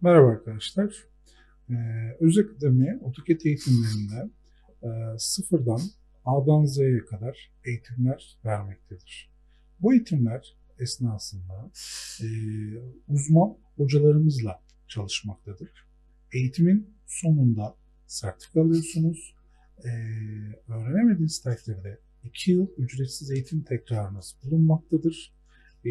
Merhaba arkadaşlar. Ee, Öz Akademi AutoCAD eğitimlerinde e, sıfırdan A'dan Z'ye kadar eğitimler vermektedir. Bu eğitimler esnasında e, uzman hocalarımızla çalışmaktadır. Eğitimin sonunda sertifika alıyorsunuz. E, öğrenemediğiniz takdirde 2 yıl ücretsiz eğitim tekrarınız bulunmaktadır. E,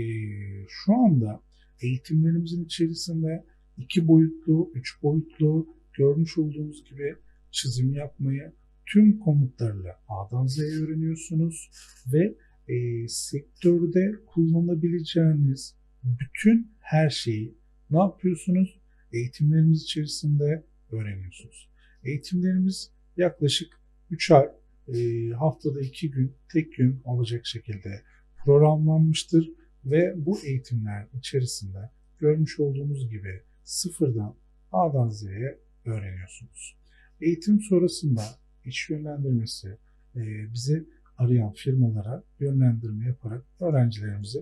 şu anda eğitimlerimizin içerisinde iki boyutlu, üç boyutlu görmüş olduğunuz gibi çizim yapmayı tüm komutlarla A'dan Z'ye öğreniyorsunuz ve e, sektörde kullanabileceğiniz bütün her şeyi ne yapıyorsunuz? Eğitimlerimiz içerisinde öğreniyorsunuz. Eğitimlerimiz yaklaşık 3 ay, e, haftada 2 gün, tek gün olacak şekilde programlanmıştır ve bu eğitimler içerisinde görmüş olduğunuz gibi sıfırdan A'dan Z'ye öğreniyorsunuz. Eğitim sonrasında iş yönlendirmesi e, bizi arayan firmalara yönlendirme yaparak öğrencilerimize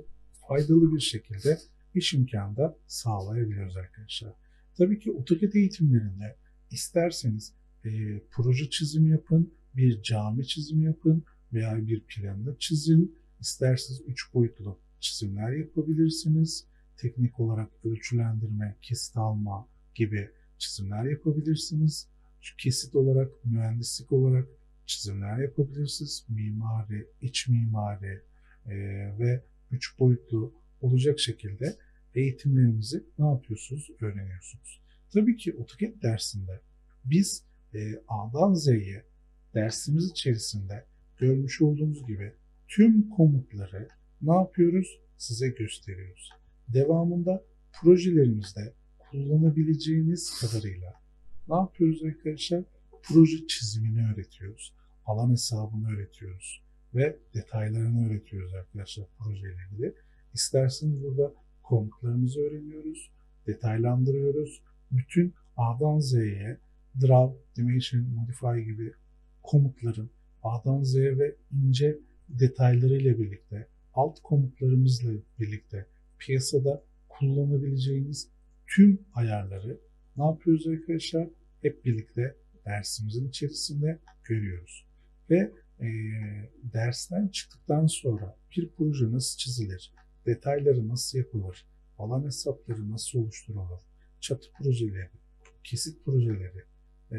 faydalı bir şekilde iş imkanı da sağlayabiliyoruz arkadaşlar. Tabii ki AutoCAD eğitimlerinde isterseniz e, proje çizimi yapın, bir cami çizimi yapın veya bir planla çizin. İsterseniz üç boyutlu çizimler yapabilirsiniz teknik olarak ölçülendirme, kesit alma gibi çizimler yapabilirsiniz. Kesit olarak, mühendislik olarak çizimler yapabilirsiniz. Mimari, iç mimari e, ve üç boyutlu olacak şekilde eğitimlerimizi ne yapıyorsunuz? Öğreniyorsunuz. Tabii ki AutoCAD dersinde biz e, A'dan Z'ye dersimiz içerisinde görmüş olduğunuz gibi tüm komutları ne yapıyoruz? Size gösteriyoruz. Devamında projelerimizde kullanabileceğiniz kadarıyla ne yapıyoruz arkadaşlar? Proje çizimini öğretiyoruz. Alan hesabını öğretiyoruz. Ve detaylarını öğretiyoruz arkadaşlar projeyle ilgili. İsterseniz burada komutlarımızı öğreniyoruz. Detaylandırıyoruz. Bütün A'dan Z'ye Draw, Dimension, Modify gibi komutların A'dan Z'ye ve ince detaylarıyla birlikte alt komutlarımızla birlikte piyasada kullanabileceğiniz tüm ayarları ne yapıyoruz arkadaşlar? Hep birlikte dersimizin içerisinde görüyoruz. Ve e, dersten çıktıktan sonra bir proje nasıl çizilir, detayları nasıl yapılır, alan hesapları nasıl oluşturulur, çatı projeleri, kesit projeleri e,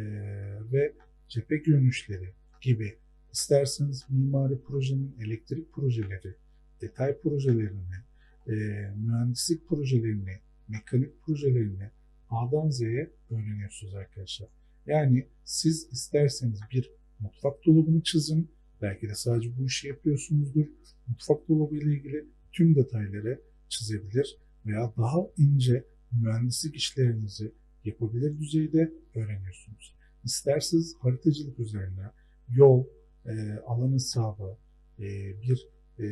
ve cephe görünüşleri gibi isterseniz mimari projenin elektrik projeleri, detay projelerini, e, mühendislik projelerini, mekanik projelerini A'dan Z'ye öğreniyorsunuz arkadaşlar. Yani siz isterseniz bir mutfak dolabını çizin, belki de sadece bu işi yapıyorsunuzdur. Mutfak dolabı ile ilgili tüm detayları çizebilir veya daha ince mühendislik işlerinizi yapabilir düzeyde öğreniyorsunuz. İsterseniz haritacılık üzerine yol, e, alan hesabı, e, bir e,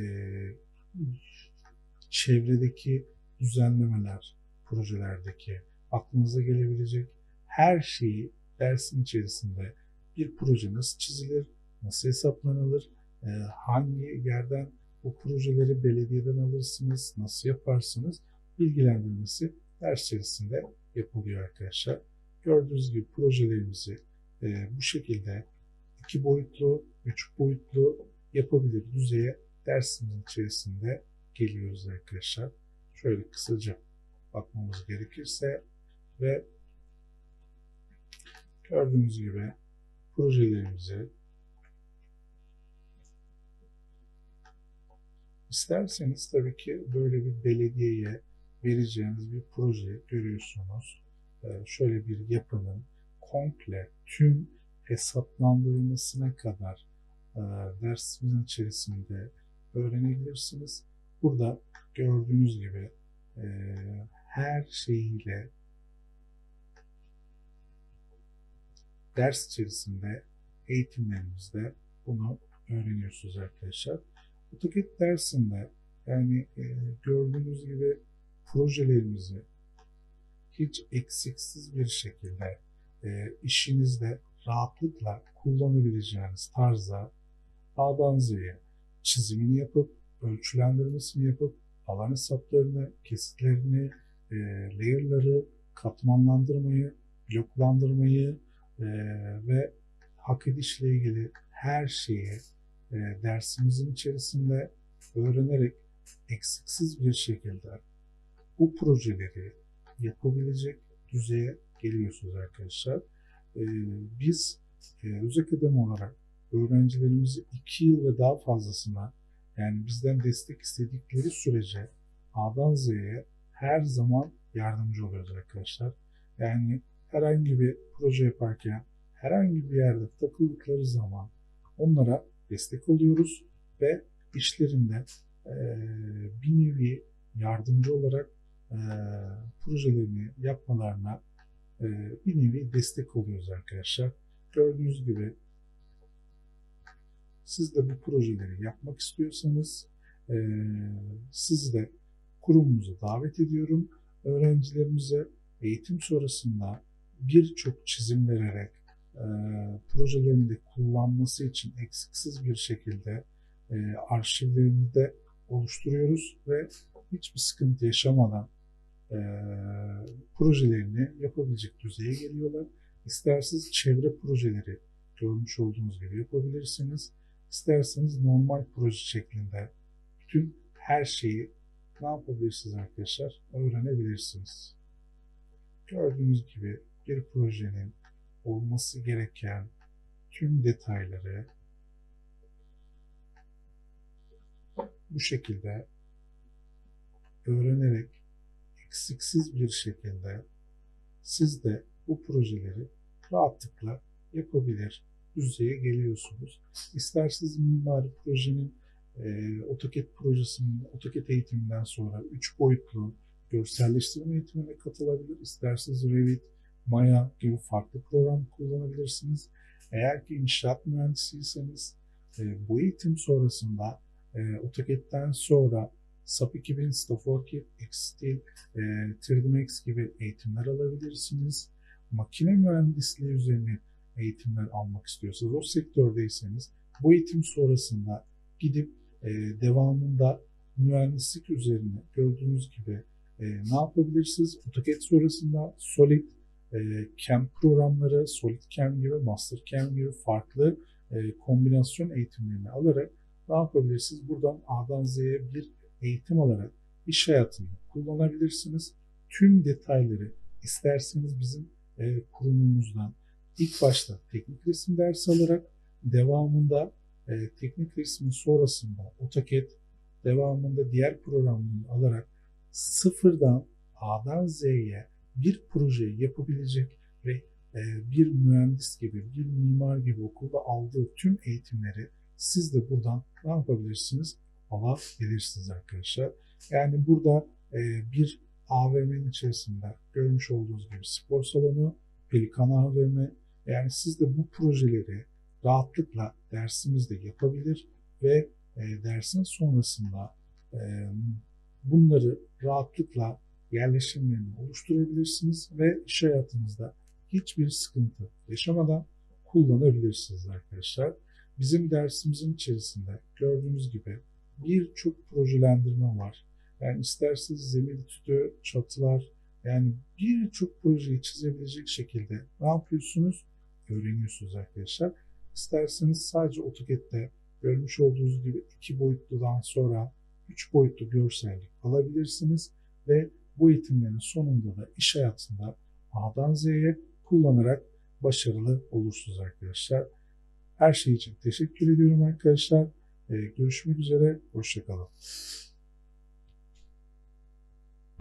çevredeki düzenlemeler, projelerdeki aklınıza gelebilecek her şeyi dersin içerisinde bir proje nasıl çizilir, nasıl hesaplanılır, e, hangi yerden bu projeleri belediyeden alırsınız, nasıl yaparsınız bilgilendirmesi ders içerisinde yapılıyor arkadaşlar. Gördüğünüz gibi projelerimizi e, bu şekilde iki boyutlu, üç boyutlu yapabilir düzeye dersimizin içerisinde geliyoruz arkadaşlar. Şöyle kısaca bakmamız gerekirse ve gördüğünüz gibi projelerimizi isterseniz tabii ki böyle bir belediyeye vereceğiniz bir proje görüyorsunuz. Ee, şöyle bir yapının komple tüm hesaplandırılmasına kadar e, dersimizin içerisinde öğrenebilirsiniz. Burada gördüğünüz gibi e, her şeyiyle ders içerisinde eğitimlerimizde bunu öğreniyorsunuz arkadaşlar. AutoCAD dersinde yani e, gördüğünüz gibi projelerimizi hiç eksiksiz bir şekilde e, işinizde rahatlıkla kullanabileceğiniz tarzda A'dan Z'ye çizimini yapıp ölçülendirmesini yapıp alan hesaplarını, kesitlerini, e, layer'ları katmanlandırmayı, bloklandırmayı e, ve hak edişle ilgili her şeyi e, dersimizin içerisinde öğrenerek eksiksiz bir şekilde bu projeleri yapabilecek düzeye geliyorsunuz arkadaşlar. E, biz e, Öz Akademi olarak öğrencilerimizi 2 yıl ve daha fazlasına yani bizden destek istedikleri sürece A'dan Z'ye her zaman yardımcı oluyoruz arkadaşlar. Yani herhangi bir proje yaparken herhangi bir yerde takıldıkları zaman onlara destek oluyoruz ve işlerinde e, bir nevi yardımcı olarak e, projelerini yapmalarına e, bir nevi destek oluyoruz arkadaşlar. Gördüğünüz gibi siz de bu projeleri yapmak istiyorsanız e, sizi de kurumumuza davet ediyorum. Öğrencilerimize eğitim sonrasında birçok çizim vererek e, projelerinde kullanması için eksiksiz bir şekilde e, arşivlerini de oluşturuyoruz ve hiçbir sıkıntı yaşamadan e, projelerini yapabilecek düzeye geliyorlar. İsterseniz çevre projeleri görmüş olduğunuz gibi yapabilirsiniz. İsterseniz normal proje şeklinde bütün her şeyi ne yapabilirsiniz arkadaşlar? Öğrenebilirsiniz. Gördüğünüz gibi bir projenin olması gereken tüm detayları bu şekilde öğrenerek eksiksiz bir şekilde siz de bu projeleri rahatlıkla yapabilir düzeye geliyorsunuz. İsterseniz mimari projenin e, AutoCAD projesinin AutoCAD eğitiminden sonra 3 boyutlu görselleştirme eğitimine katılabilir. İsterseniz Revit, Maya gibi farklı program kullanabilirsiniz. Eğer ki inşaat mühendisiyseniz e, bu eğitim sonrasında e, AutoCAD'den sonra SAP 2000, Staff4Kit, Xsteel, e, 3D Max gibi eğitimler alabilirsiniz. Makine mühendisliği üzerine eğitimler almak istiyorsanız, o sektördeyseniz bu eğitim sonrasında gidip e, devamında mühendislik üzerine gördüğünüz gibi e, ne yapabilirsiniz? AutoCAD sonrasında Solid e, CAM programları, Solid CAM gibi, Master CAM gibi farklı e, kombinasyon eğitimlerini alarak ne yapabilirsiniz? Buradan A'dan Z'ye bir eğitim alarak iş hayatında kullanabilirsiniz. Tüm detayları isterseniz bizim e, kurumumuzdan ilk başta teknik resim dersi alarak devamında e, teknik resmin sonrasında AutoCAD devamında diğer programını alarak sıfırdan A'dan Z'ye bir proje yapabilecek ve e, bir mühendis gibi, bir mimar gibi okulda aldığı tüm eğitimleri siz de buradan ne yapabilirsiniz? Alabilirsiniz arkadaşlar. Yani burada e, bir AVM'nin içerisinde görmüş olduğunuz gibi spor salonu, Pelikan AVM, yani siz de bu projeleri rahatlıkla dersimizde yapabilir ve e, dersin sonrasında e, bunları rahatlıkla yerleşimlerini oluşturabilirsiniz ve iş hayatınızda hiçbir sıkıntı yaşamadan kullanabilirsiniz arkadaşlar. Bizim dersimizin içerisinde gördüğünüz gibi birçok projelendirme var. Yani isterseniz zemin etüdü, çatılar, yani birçok projeyi çizebilecek şekilde ne yapıyorsunuz? Öğreniyorsunuz arkadaşlar. İsterseniz sadece AutoCAD'de görmüş olduğunuz gibi iki boyutludan sonra üç boyutlu görsellik alabilirsiniz ve bu eğitimlerin sonunda da iş hayatında A'dan Z'ye kullanarak başarılı olursunuz arkadaşlar. Her şey için teşekkür ediyorum arkadaşlar. Ee, görüşmek üzere, hoşçakalın.